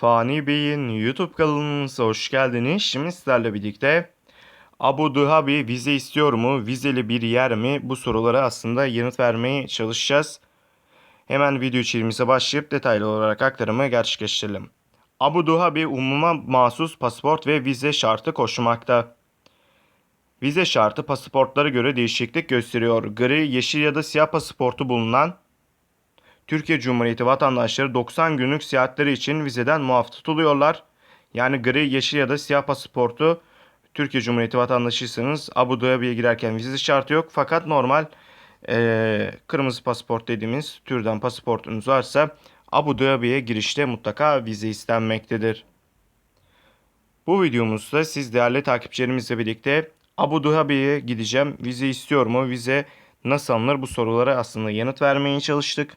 Fani Bey'in YouTube kanalımıza hoş geldiniz. Şimdi sizlerle birlikte Abu Dhabi vize istiyor mu? Vizeli bir yer mi? Bu sorulara aslında yanıt vermeye çalışacağız. Hemen video içeriğimize başlayıp detaylı olarak aktarımı gerçekleştirelim. Abu Dhabi umuma mahsus pasaport ve vize şartı koşmakta. Vize şartı pasaportlara göre değişiklik gösteriyor. Gri, yeşil ya da siyah pasaportu bulunan Türkiye Cumhuriyeti vatandaşları 90 günlük seyahatleri için vizeden muaf tutuluyorlar. Yani gri, yeşil ya da siyah pasaportu Türkiye Cumhuriyeti vatandaşıysanız Abu Dhabi'ye girerken vize şartı yok. Fakat normal eee, kırmızı pasaport dediğimiz türden pasaportunuz varsa Abu Dhabi'ye girişte mutlaka vize istenmektedir. Bu videomuzda siz değerli takipçilerimizle birlikte Abu Dhabi'ye gideceğim. Vize istiyor mu? Vize nasıl alınır? Bu sorulara aslında yanıt vermeye çalıştık.